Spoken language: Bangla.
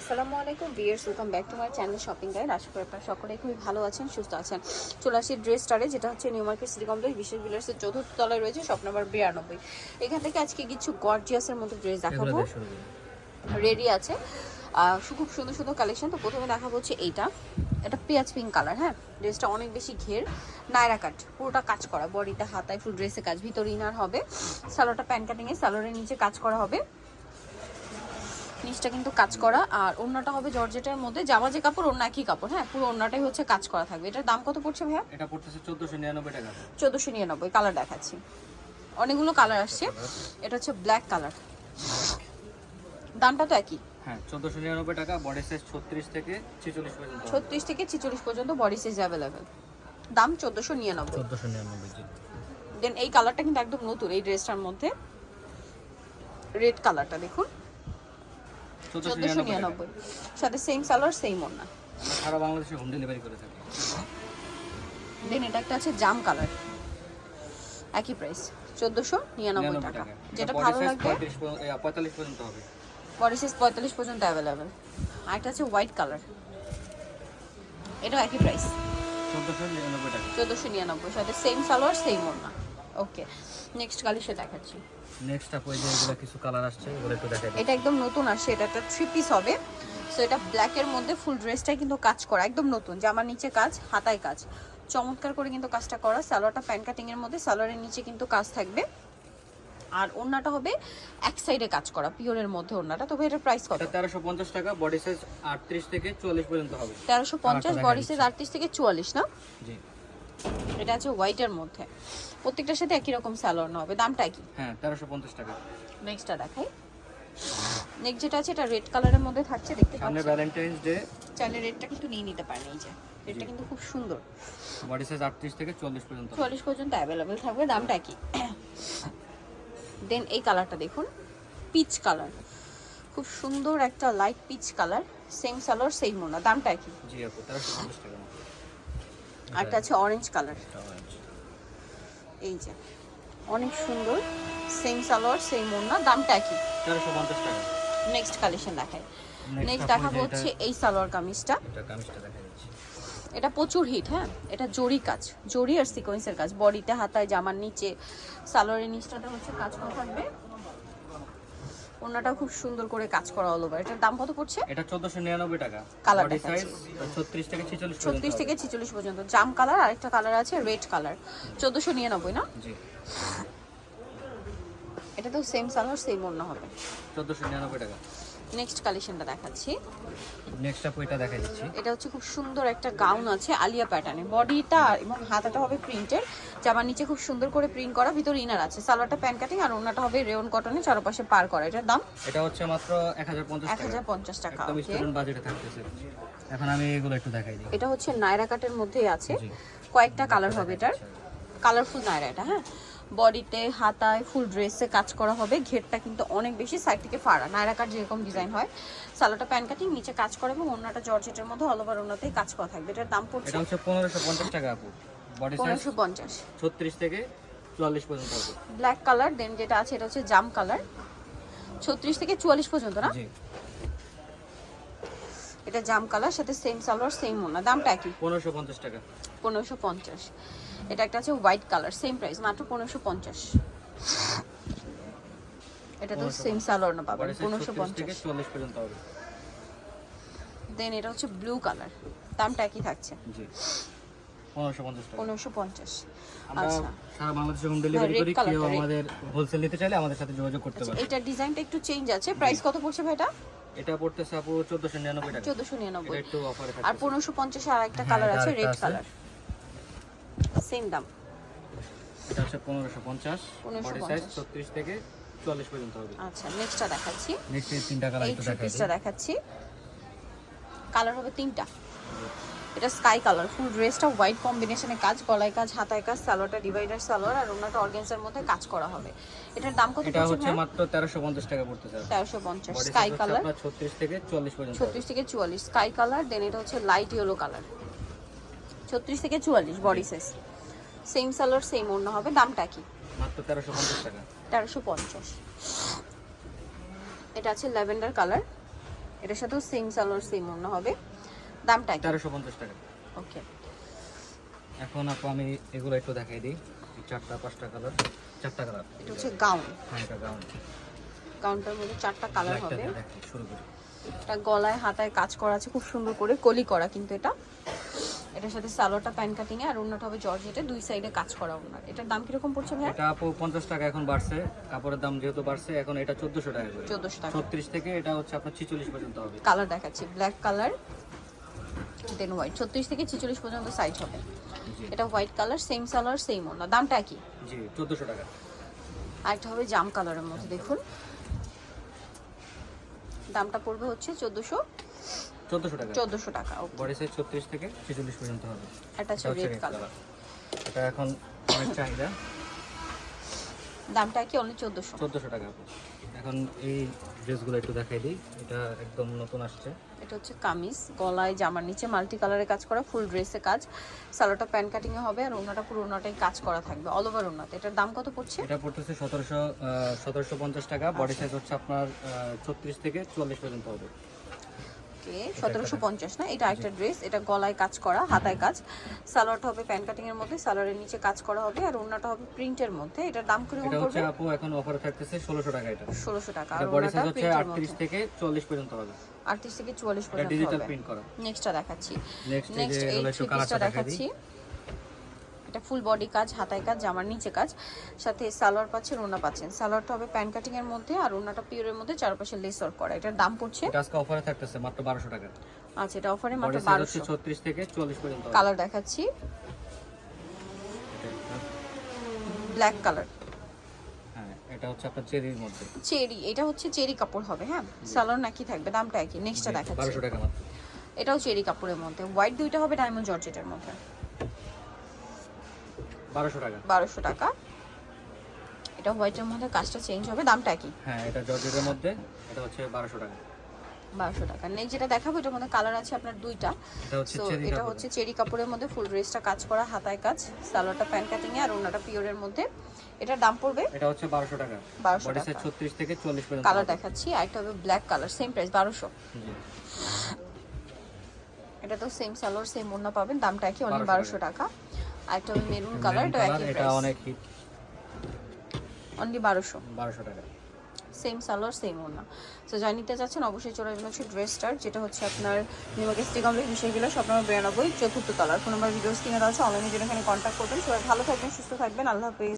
আসসালামু আলাইকুম viewers welcome back to my channel shopping guide আশা করি আপনারা সকলে খুবই ভালো আছেন সুস্থ আছেন। চলে আসি ড্রেস স্টারে যেটা হচ্ছে নিউ মার্কেট সিটি কমপ্লেক্স বিশেষ বিলার্সের চতুর্থ তলায় রয়েছে শপ নাম্বার বিরানব্বই। এখান থেকে আজকে কিছু গর্জিয়াসের মতো ড্রেস দেখাবো। রেডি আছে। খুব সুন্দর সুন্দর কালেকশন তো প্রথমে দেখাবো হচ্ছে এইটা। এটা পেঁয়াজ পিঙ্ক কালার হ্যাঁ? ড্রেসটা অনেক বেশি ঘের। নায়রা কাট পুরোটা কাজ করা। বডিতে হাতায় ফুল ড্রেসে কাজ। ভিতরে ইনার হবে। সালোয়ারটা প্যান কাটিংয়ে সালোয়ারের নিচে কাজ করা হবে। নিচটা কিন্তু কাজ করা। আর ওড়নাটা হবে জর্জেটের মধ্যে। জামা যে কাপড় ওড়না একই কাপড় হ্যাঁ? পুরো ওড়নাটাই হচ্ছে কাজ করা থাকবে। এটার দাম কত পড়ছে ভাইয়া? এটা পড়তেছে চোদ্দশো নিরানব্বই টাকা। চোদ্দোশো নিরানব্বই। কালার দেখাচ্ছি। অনেকগুলো কালার আসছে। এটা হচ্ছে ব্ল্যাক কালার। দামটা তো একই। হ্যাঁ টাকা। বডি সাইজ থেকে ছেচল্লিশ পর্যন্ত। থেকে বডি সাইজ দাম চোদ্দোশো নিরানব্বই। চোদ্দশো নিরানব্বই জি। দেন এই কালারটা কিন্তু একদম নতুন এই ড্রেসটার মধ্যে। রেড কালারটা দেখুন। চোদ্দশো নিরানব্বই। সাথে সেম সালোয়ার সেম ওড়না। সারা বাংলাদেশে হোম ডেলিভারি করে থাকি। দেন এটা একটা আছে জাম কালার একই প্রাইস চোদ্দোশো নিরানব্বই টাকা। যেটা ভালো লাগবে পঁয়তাল্লিশ পর্যন্ত হবে। বডি সাইজ পঁয়তাল্লিশ পর্যন্ত অ্যাভেলেবেল আরেকটা আছে হোয়াইট কালার এটাও একই প্রাইস চোদ্দশো নিরানব্বই টাকা। চোদ্দোশো নিরানব্বই। সাথে সেম সালোয়ার সেম ওড়না। ওকে নেক্সট কালিশে দেখাচ্ছি। নেক্সট আপ ওই যে এগুলো কিছু কালার আসছে এগুলো একটু দেখাই এটা একদম নতুন আসছে এটা একটা থ্রি পিস হবে। সো এটা ব্ল্যাকের মধ্যে ফুল ড্রেসটাই কিন্তু কাজ করা একদম নতুন জামার নিচে কাজ হাতায় কাজ। চমৎকার করে কিন্তু কাজটা করা সালোয়ারটা প্যান কাটিং এর মধ্যে সালোয়ারের নিচে কিন্তু কাজ থাকবে। আর ওড়নাটা হবে এক সাইডে কাজ করা পিওরের মধ্যে ওড়নাটা তবে এটার প্রাইস কত? এটা তেরোশো পঞ্চাশ টাকা বডি সাইজ আটত্রিশ থেকে চুয়াল্লিশ পর্যন্ত হবে। তেরোশো পঞ্চাশ কালারটা বডি সাইজ আটত্রিশ থেকে চুয়াল্লিশ না? জি। এটা আছে হোয়াইটের মধ্যে। প্রত্যেকটার সাথে একই রকম সালোয়ার না হবে। দামটা কি? হ্যাঁ তেরোশো পঞ্চাশ টাকা। নেক্সটটা দেখাই। নেক্সট যেটা আছে এটা রেড কালারের মধ্যে থাকছে দেখতে পাচ্ছেন সামনে ভ্যালেন্টাইন্স ডে চাইলে রেডটা কিন্তু নিয়ে নিতে পারেন এই যে। রেডটা কিন্তু খুব সুন্দর। বডি সাইজ আটত্রিশ থেকে চল্লিশ পর্যন্ত। হবে। চুয়াল্লিশ পর্যন্ত অ্যাভেলেবেল থাকবে। দামটা কি? দেন এই কালারটা দেখুন। পিচ কালার খুব সুন্দর একটা light peach colour same salwar same Mona দামটা কি? জি আপু তেরোশো পঞ্চাশ টাকা। মতো। আরেকটা আছে অরেঞ্জ কালার এই যে অনেক সুন্দর। সেম সালোয়ার সেম মোনা দামটা টাকা। নেক্সট কালেকশন দেখাই। নেক্সট দেখাবো হচ্ছে এই সালোয়ার কামিজটা। এটা কামিজটা দেখা এটা প্রচুর হিট হ্যাঁ? এটা জরি কাজ। জরি আর সিকোয়েন্সের কাজ। বডিতে হাতায় জামার নিচে সালোয়ারের নিচটাতে হচ্ছে কাজ করা থাকবে। ওনাটা খুব সুন্দর করে কাজ করা অল ওভার এটার দাম কত পড়ছে? এটা চোদ্দশো নিরানব্বই টাকা। কালার সাইজ দেখাচ্ছি। ছত্রিশ থেকে ছেচল্লিশ ছত্রিশ থেকে ছিচল্লিশ পর্যন্ত। জাম কালার আরেকটা কালার আছে রেড কালার চোদ্দোশো নিরানব্বই না? জি। এটা তো সেম সালোয়ার সেম ওন্না হবে। চোদ্দশো নিরানব্বই টাকা। নেক্সট কালেকশনটা দেখাচ্ছি। নেক্সট আপু এটা দেখা দিচ্ছি। এটা হচ্ছে খুব সুন্দর একটা গাউন আছে আলিয়া প্যাটার্নে বডিটা এবং হাতাটা হবে প্রিন্টের জামার নিচে খুব সুন্দর করে প্রিন্ট করা ভিতরে ইনার আছে। সালোয়ারটা প্যান কাটিং আর ওনাটা হবে রেয়ন কটনে চারপাশে পার করা। এটার দাম? এটা হচ্ছে মাত্র এক হাজার পঞ্চাশ এক টাকা হাজার পঞ্চাশ টাকা একদম স্টুডেন্ট বাজেটে থাকতেছে। এখন আমি এগুলো একটু দেখাই দিই। এটা হচ্ছে নায়রা কাটের মধ্যেই আছে। কয়েকটা কালার হবে এটার। কালারফুল নায়রা এটা হ্যাঁ? বডিতে হাতায় ফুল ড্রেসে কাজ করা হবে। ঘেরটা কিন্তু অনেক বেশি সাইড থেকে ফাড়া। নায়রা কাট যেরকম ডিজাইন হয় সালোটা প্যান কাটিং নিচে কাজ করে এবং অন্যটা জর্জেটের মধ্যে অল ওভার ওনাতেই কাজ করা থাকবে। এটার দাম পড়ছে এটা হচ্ছে পনেরোশো পঞ্চাশ টাকা আপু। বডি সাইজ পনেরোশো পঞ্চাশ। ছত্রিশ থেকে চুয়াল্লিশ পর্যন্ত হবে। ব্ল্যাক কালার দেন যেটা আছে এটা হচ্ছে জাম কালার ছত্রিশ থেকে চুয়াল্লিশ পর্যন্ত না? জি। এটা জাম কালার সাথে সেম সালোয়ার সেম ওনা দামটা একই? পনেরোশো পঞ্চাশ টাকা। পনেরোশো পঞ্চাশ। এটা একটা আছে হোয়াইট কালার সেম প্রাইস মাত্র পনেরোশো পঞ্চাশ। এটা তো সেম সালোয়ার না পাবেন পনেরোশো পঞ্চাশ। চুয়াল্লিশ পর্যন্ত হবে। দেন এটা হচ্ছে ব্লু কালার দামটা একই থাকছে। জি। পনেরোশো পঞ্চাশ আচ্ছা। সারা বাংলাদেশে হোম ডেলিভারি করি কেউ আমাদের হোলসেল নিতে চাইলে আমাদের সাথে যোগাযোগ করতে আচ্ছা পারে এটার ডিজাইনটা একটু চেঞ্জ আছে। প্রাইস কত পড়ছে ভাইটা? এটা পড়তেছে আপু টাকা। এটা একটু অফারে আর থাকছে পনেরোশো পঞ্চাশে আর একটা হ্যাঁ, কালার আছে রেড কালার সেম দাম। এটা হচ্ছে পনেরোশো পঞ্চাশ 1550 বডি সাইজ ছত্রিশ থেকে চুয়াল্লিশ পর্যন্ত হবে। আচ্ছা নেক্সটটা দেখাচ্ছি। নেক্সট এই তিনটা কালার একটু দেখাই পিসটা দেখাচ্ছি। কালার হবে তিনটা। এটা স্কাই কালার ফুল ড্রেসটা হোয়াইট কম্বিনেশনে কাজ গলায় কাজ হাতায় কাজ সালোয়ারটা ডিভাইডার সালোয়ার আর ওনাটা অর্গেন্সের মধ্যে কাজ করা হবে। এটার দাম কত এটা হচ্ছে মাত্র তেরোশো পঞ্চাশ টাকা পড়তেছে তেরোশো পঞ্চাশ স্কাই কালার আপনার ছত্রিশ থেকে চুয়াল্লিশ পর্যন্ত হবে। ছত্রিশ থেকে চুয়াল্লিশ স্কাই কালার দেন এটা হচ্ছে লাইট ইয়েলো কালার ছত্রিশ থেকে চুয়াল্লিশ body size same salwar same অন্য হবে। দামটা কি? মাত্র তেরোশো পঞ্চাশ টাকা। তেরোশো পঞ্চাশ। এটা আছে ল্যাভেন্ডার কালার। এটার সাথেও সেম সালোয়ার সেম অন্য হবে। দামটা কি? পঞ্চাশ টাকা। ওকে এখন আপু আমি এগুলো একটু দেখাই দিই। চারটা পাঁচটা কালার চারটা কালার এটা হচ্ছে গাউন হ্যাঁ এটা গাউন গাউনটার মধ্যে চারটা কালার হবে। শুরু করি। এটা গলায় হাতায় কাজ করা আছে খুব সুন্দর করে কলি করা কিন্তু এটা। এটার সাথে সালোয়ারটা প্যান কাটিং আর অন্যটা হবে জর্জেটে দুই সাইডে কাজ করা ওনার এটার দাম কীরকম পড়ছে ভাই এটা আপু পঞ্চাশ টাকা এখন বাড়ছে কাপড়ের দাম যেহেতু বাড়ছে এখন এটা চোদ্দশো টাকা করে। চোদ্দোশো টাকা। ছত্রিশ থেকে এটা হচ্ছে আপনার ছিচল্লিশ পর্যন্ত হবে। কালার দেখাচ্ছি ব্ল্যাক কালার দেন হোয়াইট ছত্রিশ থেকে ছিচল্লিশ পর্যন্ত সাইজ হবে। এটা white colour same salwar same ওনা দামটা কি জি চোদ্দশো টাকা। আরেকটা হবে জাম কালারের মধ্যে দেখুন। দামটা পড়বে হচ্ছে চোদ্দোশো চোদ্দশো টাকা। চোদ্দোশো টাকা বডি সাইজ ছত্রিশ থেকে ছেচল্লিশ পর্যন্ত হবে। এটা হচ্ছে এটা রেড কালার এটা এখন অনেক চাহিদা। দামটা কি অনলি টাকা এখন এই ড্রেসগুলো একটু দেখাই দিই। এটা একদম নতুন আসছে। এটা হচ্ছে কামিজ গলায় জামার নিচে মাল্টি কালারে কাজ করা ফুল ড্রেসে কাজ। প্যান কাটিং এ হবে আর ওনাটা পুরো ওনাটাই কাজ করা থাকবে অল ওভার ওনাতে এটার দাম কত পড়ছে? এটা পড়তেছে সতেরোশো সতেরোশো পঞ্চাশ টাকা। বডি সাইজ হচ্ছে আপনার ছত্রিশ থেকে চুয়াল্লিশ পর্যন্ত হবে। ওকে সতেরোশো পঞ্চাশ না? এটা একটা ড্রেস এটা গলায় কাজ করা হাতায় কাজ। সালোয়ারটা হবে প্যান কাটিং এর মধ্যে সালোয়ারের নিচে কাজ করা হবে আর ওনাটা হবে প্রিন্টের মধ্যে। এটার দাম কীরকম পড়বে? আপু এখন অফার থাকতেছে ষোলোশো টাকা এটা। 1600 টাকা আর বডি সাইজ হচ্ছে প্রিন্টের আটত্রিশ মধ্যে। থেকে চল্লিশ পর্যন্ত হবে। আটত্রিশ থেকে চুয়াল্লিশ এটা পর্যন্ত ডিজিটাল প্রিন্ট করা। নেক্সটটা দেখাচ্ছি। নেক্সট এই যে পিসটা দেখাচ্ছি। এটা ফুল বডি কাজ হাতায় কাজ জামার নিচে কাজ। সাথে সালোয়ার পাচ্ছেন ওনা পাচ্ছেন সালোয়ারটা হবে প্যান কাটিং এর মধ্যে আর ওনাটা পিওরের মধ্যে চারপাশে লেস ওয়ার্ক করা। এটার দাম পড়ছে এটা আজকে অফারে থাকতেছে মাত্র বারোশো টাকা। আচ্ছা এটা অফারে মাত্র সাইজ হচ্ছে বারোশো। ছত্রিশ থেকে চুয়াল্লিশ পর্যন্ত কালার দেখাচ্ছি। ব্ল্যাক কালার এটা হচ্ছে আপনার চেরির মধ্যে। চেরি এটা হচ্ছে চেরি কাপড় হবে হ্যাঁ? সালোয়ার নাকি থাকবে দামটা একই নেক্সটটা দেখাচ্ছি। বারোশো টাকা মাত্র। এটাও চেরি কাপড়ের মধ্যে। হোয়াইট দুইটা হবে ডায়মন্ড জর্জেটের মধ্যে। বারোশো টাকা। বারোশো টাকা। এটা হোয়াইটের মধ্যে কাজটা চেঞ্জ হবে দামটা একই হ্যাঁ এটা জর্জেটের মধ্যে এটা হচ্ছে বারোশো টাকা। বারোশো টাকা। নেক্সট যেটা দেখাবো এটার মধ্যে কালার আছে আপনার দুইটা। এটা হচ্ছে চেরি এটা হচ্ছে চেরি কাপড়ের মধ্যে ফুল ড্রেসটা কাজ করা হাতায় কাজ সালোয়ারটা প্যান কাটিং এ আর ওনাটা পিওরের মধ্যে। এটার দাম পড়বে এটা হচ্ছে বারোশো টাকা। বারোশো টাকা। ছত্রিশ থেকে চল্লিশ কালার। দেখাচ্ছি আরেকটা হবে ব্ল্যাক কালার সেম প্রাইস বারোশো। এটা তো সেম সালোয়ার সেম ওড়না পাবেন দামটা একই অনলি 1200 বারোশো টাকা। আরেকটা মেরুন কালার এটা color, একই এটা অনেক হিট অনলি বারোশো। বারোশো টাকা। সেম সালোয়ার সেম ওনা তো যা নিতে চাচ্ছেন অবশ্যই চলে আসবেন হচ্ছে ড্রেসটার যেটা হচ্ছে আপনার নিউমার্কেট কমপ্লেক্স বিষয়গুলো সব নম্বর বিরানব্বই চতুর্থ তলার ফোন নাম্বার ভিডিও স্ক্রিনে দেওয়া আছে অনলাইনে জন্য এখানে কন্ট্যাক্ট করবেন। সবাই ভালো থাকবেন সুস্থ থাকবেন। আল্লাহ হাফিজ।